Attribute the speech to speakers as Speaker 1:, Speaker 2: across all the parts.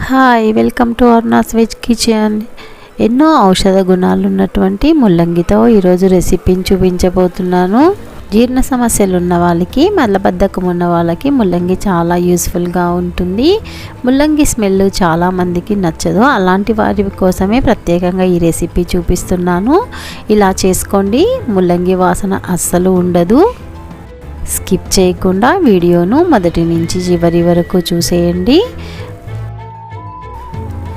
Speaker 1: Hi welcome to Arnas veg kitchen ఎన్నో ఔషధ గుణాలు ఉన్నటువంటి ముల్లంగితో ఈరోజు రెసిపీని చూపించబోతున్నాను. జీర్ణ సమస్యలు ఉన్న వాళ్ళకి మలబద్ధకం ఉన్న వాళ్ళకి ముల్లంగి చాలా యూస్ఫుల్గా ఉంటుంది. ముల్లంగి స్మెల్ చాలా మందికి నచ్చదు. అలాంటి వారి కోసమే ప్రత్యేకంగా ఈ రెసిపీ చూపిస్తున్నాను. ఇలా చేసుకోండి. ముల్లంగి వాసన అస్సలు ఉండదు. స్కిప్ చేయకుండా వీడియోను మొదటి నుంచి చివరి వరకు చూసేయండి.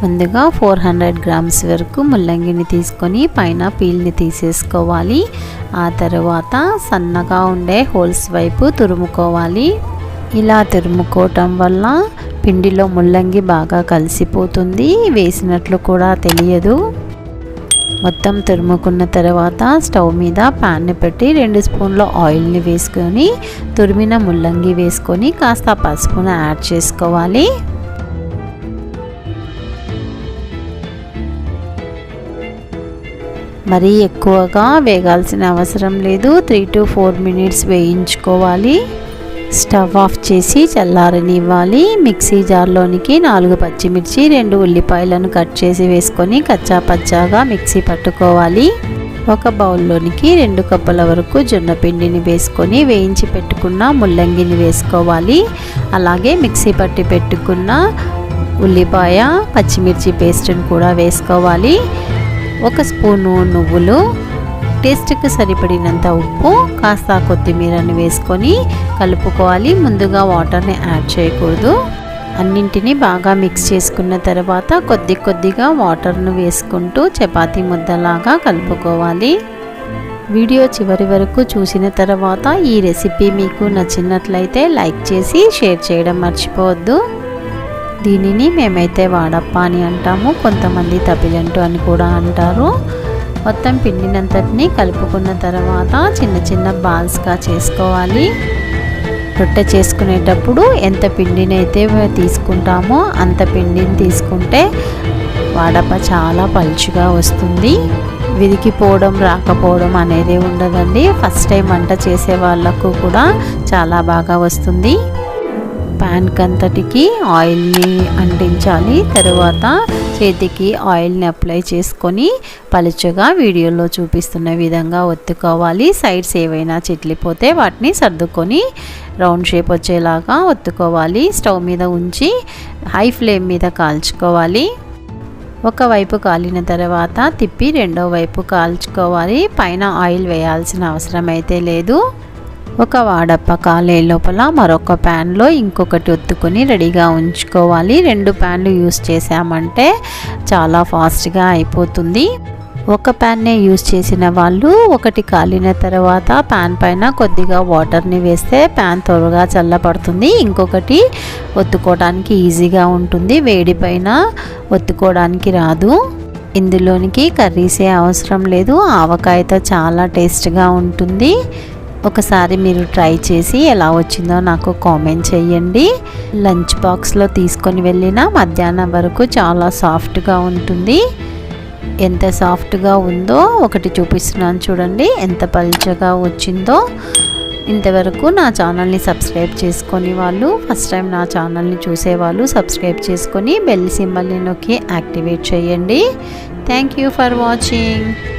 Speaker 1: ముందుగా ఫోర్ హండ్రెడ్ గ్రామ్స్ వరకు ముల్లంగిని తీసుకొని పైన పీల్ని తీసేసుకోవాలి. ఆ తర్వాత సన్నగా ఉండే హోల్స్ వైపు తురుముకోవాలి. ఇలా తురుముకోవటం వల్ల పిండిలో ముల్లంగి బాగా కలిసిపోతుంది. వేసినట్లు కూడా తెలియదు. మొత్తం తురుముకున్న తర్వాత స్టవ్ మీద ప్యాన్ని పెట్టి రెండు స్పూన్ల ఆయిల్ని వేసుకొని తురిమిన ముల్లంగి వేసుకొని కాస్త పసుపును యాడ్ చేసుకోవాలి. మరీ ఎక్కువగా వేగాల్సిన అవసరం లేదు. త్రీ టు ఫోర్ మినిట్స్ వేయించుకోవాలి. స్టవ్ ఆఫ్ చేసి చల్లారనివ్వాలి. మిక్సీ జార్లోనికి నాలుగు పచ్చిమిర్చి రెండు ఉల్లిపాయలను కట్ చేసి వేసుకొని కచ్చా పచ్చాగా మిక్సీ పట్టుకోవాలి. ఒక బౌల్లోనికి రెండు కప్పుల వరకు జొన్న పిండిని వేసుకొని వేయించి పెట్టుకున్న ముల్లంగిని వేసుకోవాలి. అలాగే మిక్సీ పట్టి పెట్టుకున్న ఉల్లిపాయ పచ్చిమిర్చి పేస్ట్ని కూడా వేసుకోవాలి. ఒక స్పూను నువ్వులు. టేస్ట్కి సరిపడినంత ఉప్పు కాస్త కొత్తిమీరని వేసుకొని కలుపుకోవాలి. ముందుగా వాటర్ని యాడ్ చేయకూడదు. అన్నింటినీ బాగా మిక్స్ చేసుకున్న తర్వాత కొద్ది కొద్దిగా వాటర్ను వేసుకుంటూ చపాతీ ముద్దలాగా కలుపుకోవాలి. వీడియో చివరి వరకు చూసిన తర్వాత ఈ రెసిపీ మీకు నచ్చినట్లయితే లైక్ చేసి షేర్ చేయడం మర్చిపోవద్దు. దీనిని మేమైతే వాడప్ప అని అంటాము. కొంతమంది తబిలంటు అని కూడా అంటారు. మొత్తం పిండినంతటిని కలుపుకున్న తర్వాత చిన్న చిన్న బాల్స్గా చేసుకోవాలి. రొట్టె చేసుకునేటప్పుడు ఎంత పిండినైతే తీసుకుంటామో అంత పిండిని తీసుకుంటే వాడప చాలా పలుచుగా వస్తుంది. విరిగిపోవడం రాకపోవడం అనేది ఉండదండి. ఫస్ట్ టైం వంట చేసే వాళ్ళకు కూడా చాలా బాగా వస్తుంది. ప్యాన్కి అంతటికి ఆయిల్ని అంటించాలి. తరువాత చేతికి ఆయిల్ని అప్లై చేసుకొని పలుచగా వీడియోలో చూపిస్తున్న విధంగా ఒత్తుకోవాలి. సైడ్స్ ఏవైనా చెట్లిపోతే వాటిని సర్దుకొని రౌండ్ షేప్ వచ్చేలాగా ఒత్తుకోవాలి. స్టవ్ మీద ఉంచి హై ఫ్లేమ్ మీద కాల్చుకోవాలి. ఒకవైపు కాలిన తర్వాత తిప్పి రెండో వైపు కాల్చుకోవాలి. పైన ఆయిల్ వేయాల్సిన అవసరం అయితే లేదు. ఒక వాడప్ప కాలే లోపల మరొక ప్యాన్లో ఇంకొకటి ఒత్తుకొని రెడీగా ఉంచుకోవాలి. రెండు ప్యాన్లు యూస్ చేసామంటే చాలా ఫాస్ట్గా అయిపోతుంది. ఒక ప్యాన్నే యూస్ చేసిన వాళ్ళు ఒకటి కాలిన తర్వాత ప్యాన్ పైన కొద్దిగా వాటర్ని వేస్తే ప్యాన్ త్వరగా చల్లబడుతుంది. ఇంకొకటి ఒత్తుకోవడానికి ఈజీగా ఉంటుంది. వేడి పైన ఒత్తుకోవడానికి రాదు. ఇందులోనికి కర్రీసే అవసరం లేదు. ఆవకాయతో చాలా టేస్ట్గా ఉంటుంది. ఒకసారి మీరు ట్రై చేసి ఎలా వచ్చిందో నాకు కామెంట్ చేయండి. లంచ్ బాక్స్లో తీసుకొని వెళ్ళిన మధ్యాహ్నం వరకు చాలా సాఫ్ట్గా ఉంటుంది. ఎంత సాఫ్ట్గా ఉందో ఒకటి చూపిస్తున్నాను చూడండి. ఎంత పల్చగా వచ్చిందో. ఇంతవరకు నా ఛానల్ని సబ్స్క్రైబ్ చేసుకొని వాళ్ళు ఫస్ట్ టైం నా ఛానల్ని చూసేవాళ్ళు సబ్స్క్రైబ్ చేసుకొని బెల్ సింబల్ని నొక్కి యాక్టివేట్ చేయండి. Thank you for watching.